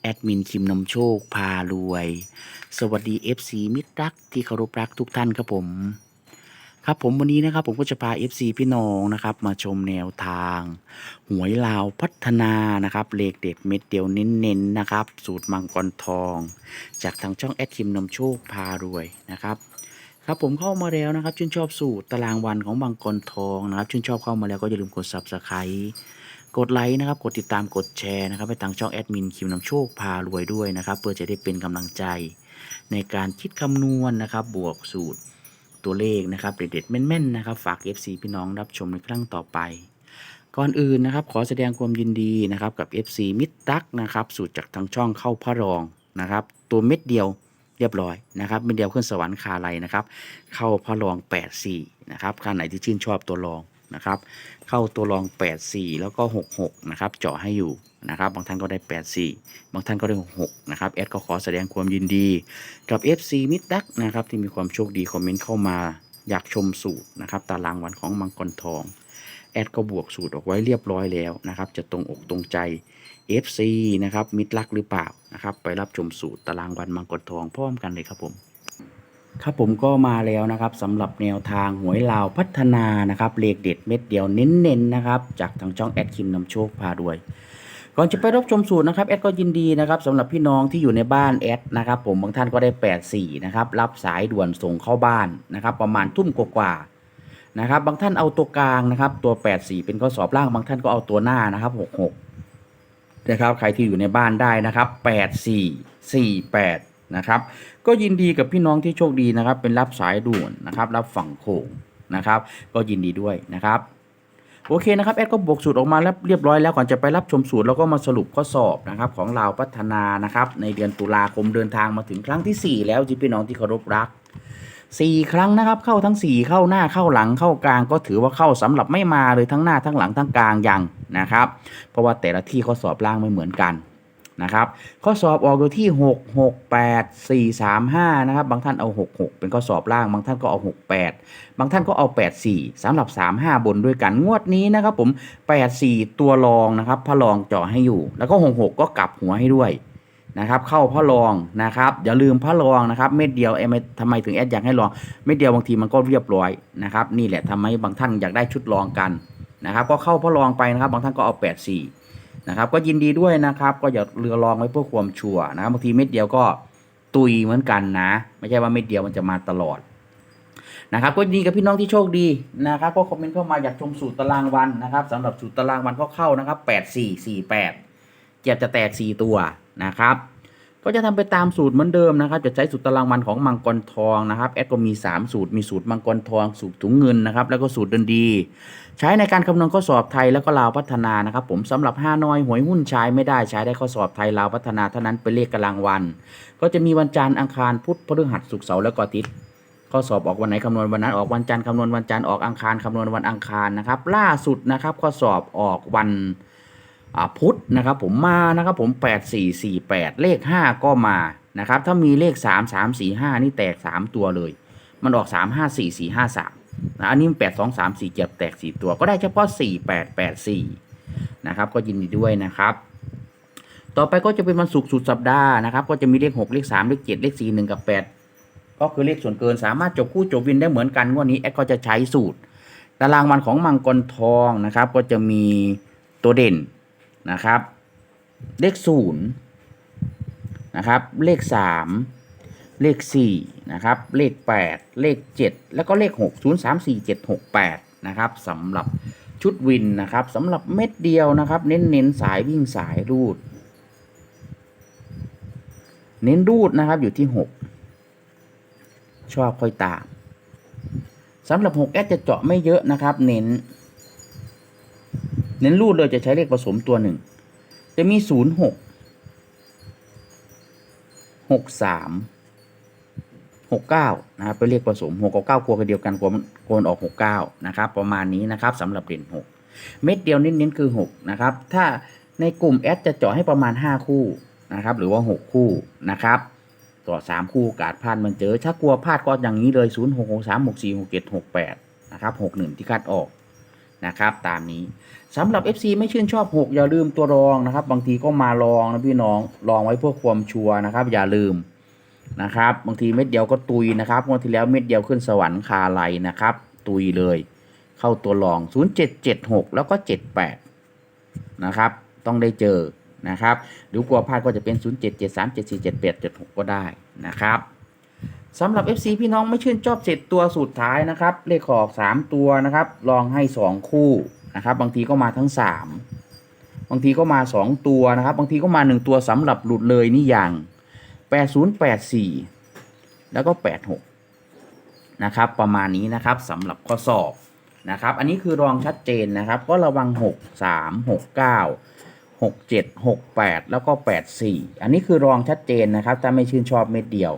แอดมินคิมนมโชคพารวย สวัสดี FC มิตรรักที่เคารพรักทุกท่านครับผม ครับผมวันนี้นะครับผมก็จะพา FC พี่น้องนะครับ มาชมแนวทาง หวยลาวพัฒนานะครับเลขเด็ดเม็ดเดียวเน้นๆนะครับ สูตรมังกรทอง จากทางช่องแอดคิมนมโชคพารวยนะครับครับผมเข้ามาแล้วนะครับ ชื่นชอบสูตรตารางวันของมังกรทองนะครับ ชื่นชอบเข้ามาแล้วก็อย่าลืมกด subscribe กดไลค์นะครับ กดติดตามกดแชร์นะครับไปทางช่องแอดมินคิวนำโชคพารวยด้วยนะครับ เพื่อจะได้เป็นกำลังใจ ในการคิดคำนวณนะครับ บวกสูตรตัวเลขนะครับ เด็ดๆแม่นๆนะครับ ฝาก FC พี่น้องรับชมในครั้งต่อไป ก่อนอื่นนะครับ ขอแสดงความยินดีนะครับกับ FC มิตรตักนะครับ สูตรจากทางช่องเข้าพระรองนะครับ ตัวเม็ดเดียวเรียบร้อยนะครับเม็ดเดียวขึ้นสวรรค์คาไลนะครับ เข้าพระรอง 84นะครับท่าไหนที่ชื่นชอบตัวรอง นะครับ เข้าตัวรอง 84 แล้วก็ 66 นะครับ เจาะให้อยู่นะครับ บางท่านก็ได้ 84 บางท่านก็ได้ 66 นะครับแอดก็ขอแสดงความยินดีกับ FC มิดดักนะครับ ที่มีความโชคดีคอมเมนต์เข้ามา อยากชมสูตรนะครับ ตารางวันของมังกรทองแอดก็บวกสูตรออกไว้เรียบร้อยแล้วนะครับ จะตรงอกตรงใจ FC นะครับมิดลักหรือเปล่านะครับ ไปรับชมสูตรตารางวันมังกรทองพร้อมกันเลยครับผม ครับผมก็มาแล้วนะครับสำหรับแนวทางหวยลาวพัฒนานะครับเลขเด็ดเม็ดเดียวเน้นๆนะครับจากทางช่องแอดคิมนำโชคพาด้วยก่อนจะไปรับชมสูตรนะครับแอดก็ยินดีนะครับสำหรับพี่น้องที่อยู่ในบ้านแอดนะครับผมบางท่านก็ได้ 84นะครับรับสายด่วนส่งเข้าบ้านนะครับประมาณทุ่มกว่าๆนะครับบางท่านเอาตัวกลางนะครับตัว 84 เป็นข้อสอบล่างบางท่านก็เอาตัวหน้านะครับ66นะครับใครที่อยู่ในบ้านได้นะครับ84 48 นะครับก็ยินดีกับพี่น้องที่โชคดีนะครับ เป็นรับสายด่วนนะครับ รับฝั่งโขงนะครับ ก็ยินดีด้วยนะครับโอเคนะครับแอดก็บวกสูตรออกมาแล้วเรียบร้อยแล้วก่อนจะไปรับชมสูตรแล้วก็มาสรุปข้อสอบนะครับของเราพัฒนานะครับในเดือนตุลาคมเดินทางมาถึงครั้งที่ 4 แล้วที่พี่น้องที่เคารพรัก 4 ครั้งนะครับเข้าทั้ง 4 เข้าหน้าเข้าหลังเข้ากลาง ก็ถือว่าเข้าสำหรับไม่มาเลยทั้งหน้าทั้งหลังทั้งกลางยังนะครับ เพราะว่าแต่ละที่ข้อสอบล่างไม่เหมือนกัน นะครับ ข้อสอบออกอยู่ที่ 6 6 8 4 3 5 นะครับ บางท่านเอา 6 6 เป็นข้อสอบล่าง บางท่านก็เอา 6 8 บางท่านก็เอา 8 4สำหรับ 3 5 บนด้วยกัน งวดนี้นะครับผม 8 4 ตัวรองนะครับพระรองเจาะให้อยู่ แล้วก็ 6 6 ก็กลับหัวให้ด้วยนะครับเข้าพระรองนะครับอย่าลืมพระรองนะครับ เม็ดเดียวเอ็มทำไมถึงแอดอยากให้ลอง เม็ดเดียวบางทีมันก็เรียบร้อยนะครับ นี่แหละทำให้บางท่านอยากได้ชุดรองกันนะครับ ก็เข้าพระรองไปนะครับ บางท่านก็เอา8 4 นะครับ ก็ยินดีด้วยนะครับ ก็อย่าเรือรองไว้เพื่อความชัวร์นะครับบางทีเม็ดเดียวก็ตุยเหมือนกันนะ ไม่ใช่ว่าเม็ดเดียวมันจะมาตลอดนะครับก็ยินดีกับพี่น้องที่โชคดีนะครับก็คอมเมนต์เข้ามาอยากชมสูตรตารางวันนะครับสำหรับสูตรตารางวันก็เข้านะครับแปดสี่สี่แปดเจ็บจะแตกสี่ตัวนะครับ ก็จะทำไปตามสูตรเหมือนเดิมนะครับ จะใช้สูตรตารางวันของมังกรทองนะครับแอดก็มี 3 สูตร มีสูตรมังกรทอง สูตรถุงเงินนะครับ แล้วก็สูตรเดินดี ใช้ในการคำนวณข้อสอบไทยแล้วก็ลาวพัฒนานะครับ ผมสำหรับ5น้อยหวยหุ้นใช้ไม่ได้ใช้ได้ข้อสอบไทยลาวพัฒนาเท่านั้นเป็นเลขกำลังวัน ก็จะมีวันจันทร์อังคารพุธพฤหัสศุกร์เสาร์แล้วก็อาทิตย์ข้อสอบออกวันไหนคำนวณวันนั้นออกวันจันทร์คำนวณวันจันทร์ออกอังคารคำนวณวันอังคารนะครับ ล่าสุดนะครับ ข้อสอบออกวัน พุธนะครับผมมานะครับผม 8 4 4 8 เลข 5 ก็มานะครับถ้ามีเลข 3 3 4 5 นี่แตก 3 ตัวเลย มันออก 3 5 4 4 5 3นะอันนี้8 2 3 4เจ็บแตก 4 ตัวก็ได้เฉพาะ 4 8 8 4 นะครับก็ยินดีด้วยนะครับ ต่อไปก็จะเป็นวันศุกร์สุดสัปดาห์นะครับก็จะมีเลข 6 เลข 3 เลข 7 เลข 4 1 กับ 8 ก็คือเลขส่วนเกินสามารถจบคู่จบวินได้เหมือนกันงวันนี้แอดก็จะใช้สูตร ตารางวันของมังกรทองนะครับก็จะมีตัวเด่น นะครับ เลขศูนย์นะครับ เลขสามเลขสี่นะครับ เลขแปดเลขเจ็ดแล้วก็เลขหกศูนย์สามสี่เจ็ดหกแปดนะครับสำหรับชุดวินนะครับสำหรับเม็ดเดียวนะครับ เน้นเน้นสายวิ่งสายรูด เน้นรูดนะครับอยู่ที่หกชอบค่อยตามสำหรับหกแอดจะเจาะไม่เยอะนะครับ เน้น เน้นรูดเลยจะใช้เลขผสมตัวหนึ่ง จะมีศูนย์หกหกสามหกเก้านะครับเป็นเลขผสมหกกับเก้ากลัวกันเดียวกันกลัวมันกลัวมันออกหกเก้านะครับ ประมาณนี้นะครับสำหรับเด่นหกเม็ดเดียวเน้นๆคือหกนะครับ ถ้าในกลุ่มแอดจะเจาะให้ประมาณห้าคู่นะครับ หรือว่าหกคู่นะครับต่อสามคู่กาดพลาดมันเจอ ถ้ากลัวพลาดก็อย่างนี้เลยศูนย์หกหกสามหกสี่หกเจ็ดหกแปดนะครับหกหนึ่งที่คัดออก นะครับตามนี้สำหรับ FC ไม่ชื่นชอบ 6 อย่าลืมตัวรองนะครับ บางทีก็มาลองนะพี่น้องลองไว้เพื่อความชัวร์นะครับ อย่าลืมนะครับบางทีเม็ดเดียวก็ตุยนะครับงวดที่แล้วเม็ดเดียวขึ้นสวรรค์คาไลนะครับ ตุยเลย เข้าตัวรอง 0776 แล้วก็ 78 นะครับ ต้องได้เจอนะครับหรือกลัวพลาดก็จะเป็น 0773 74 78 76 ก็ได้นะครับ สำหรับ FC พี่น้องไม่ชื่นชอบเสร็จตัวสุดท้ายนะครับ เลขออก3ตัวนะครับ ลองให้2คู่นะครับ บางทีก็มาทั้ง3บางทีก็มา2ตัวนะครับ บางทีก็มา1ตัวสำหรับหลุดเลยนี่อย่าง8084แล้วก็86นะครับ ประมาณนี้นะครับสำหรับข้อสอบนะครับ อันนี้คือรองชัดเจนนะครับ ก็ระวัง6 3 6 9 6 7 6 8แล้วก็8 4อันนี้คือรองชัดเจนนะครับถ้าไม่ชื่นชอบเม็ดเดียว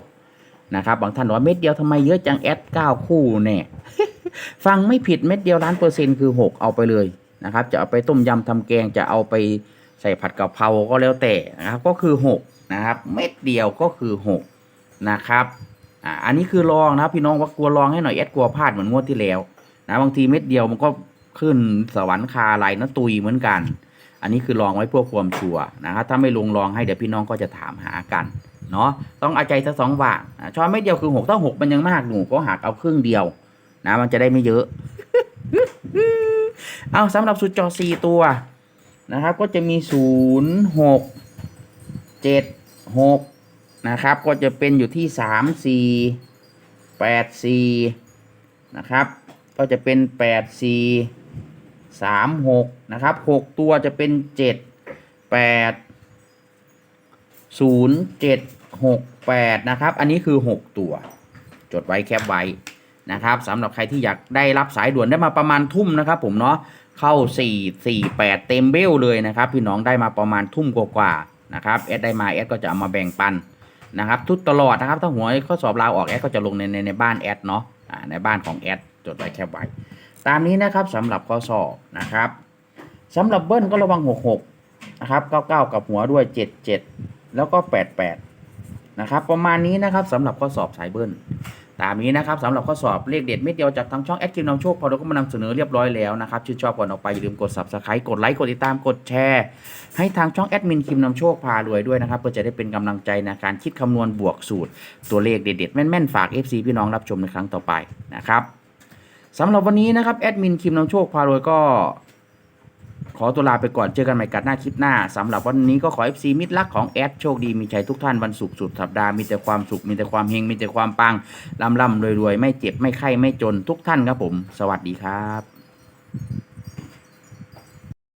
นะครับบางท่านบอกว่าเม็ดเดียวทำไมเยอะจังแอด9คู่เนี่ยฟังไม่ผิดเม็ดเดียวล้านเปอร์เซ็นต์คือ 6 เอาไปเลยนะครับจะเอาไปต้มยำทำแกงจะเอาไปใส่ผัดกะเพราก็แล้วแต่นะครับก็คือ 6 นะครับ เม็ดเดียวก็คือ 6 นะครับอ่าอันนี้คือลองนะพี่น้องว่ากลัวลองให้หน่อยแอดกลัวพลาดเหมือนงวดที่แล้วนะบางทีเม็ดเดียวมันก็ขึ้นสวรรค์คาไหลนะตุยเหมือนกัน อันนี้คือลองไว้เพื่อความชัวร์นะครับถ้าไม่ลงลองให้เดี๋ยวพี่น้องก็จะถามหากัน เนาะต้องเอาใจสักสองว่างอะช้อนเม็ดเดียวคือหกถ้าหกมันยังมากหนูก็หักเอาครึ่งเดียวนะมันจะได้ไม่เยอะ เอาสำหรับสุดจอสี่ตัวนะครับ ก็จะมีศูนย์หกเจ็ดหกนะครับ ก็จะเป็นอยู่ที่สามสี่แปดสี่นะครับ ก็จะเป็นแปดสี่สามหกนะครับหกตัวจะเป็นเจ็ดแปดศูนย์เจ็ด หกแปดนะครับ อันนี้คือหกตัว จดไว้แคปไว้นะครับสำหรับใครที่อยากได้รับสายด่วนได้มาประมาณทุ่มนะครับ ผมเนาะเข้า 4 4 8 เต็มเบลเลยนะครับ พี่น้องได้มาประมาณทุ่มกว่าๆนะครับแอดได้มาแอดก็จะเอามาแบ่งปันนะครับ ทุกตลอดนะครับ ถ้าหัวข้อสอบลาวออกแอดก็จะลงในในในบ้านแอดเนาะในบ้านของแอดจดไว้แคปไว้ ตามนี้นะครับสำหรับข้อสอบนะครับสำหรับเบิ้ลก็ระวัง 66 นะครับ 99 กับหัวด้วย 77 แล้วก็ 88 นะครับประมาณนี้นะครับสำหรับข้อสอบสายเบิ้ลตามนี้นะครับสำหรับข้อสอบเลขเด็ดเม็ดเดียวจากทางช่องแอดกิมนำโชคพอเราก็มานำเสนอเรียบร้อยแล้วนะครับชื่นชอบก่อนออกไปอย่าลืมกด subscribe กดไลค์กดติดตามกดแชร์ ให้ทางช่องแอดมินคิมนำโชคพารวยด้วยนะครับเพื่อจะได้เป็นกำลังใจในการคิดคำนวณบวกสูตร ตัวเลขเด็ดๆแม่นๆฝาก FC พี่น้องรับชมในครั้งต่อไปนะครับสำหรับวันนี้นะครับแอดมินคิมนำโชคพารวยก็ ขอตัวลาไปก่อนเจอกันใหม่กันหน้าคลิปหน้าสำหรับวันนี้ก็ขอ FC มิตรรักของแอดโชคดีมีชัยทุกท่านวันศุกร์สุดสัปดาห์มีแต่ความสุขมีแต่ความเฮงมีแต่ความปังร่ำร่ำรวยรวยไม่เจ็บไม่ไข้ไม่จนทุกท่านครับผม สวัสดีครับ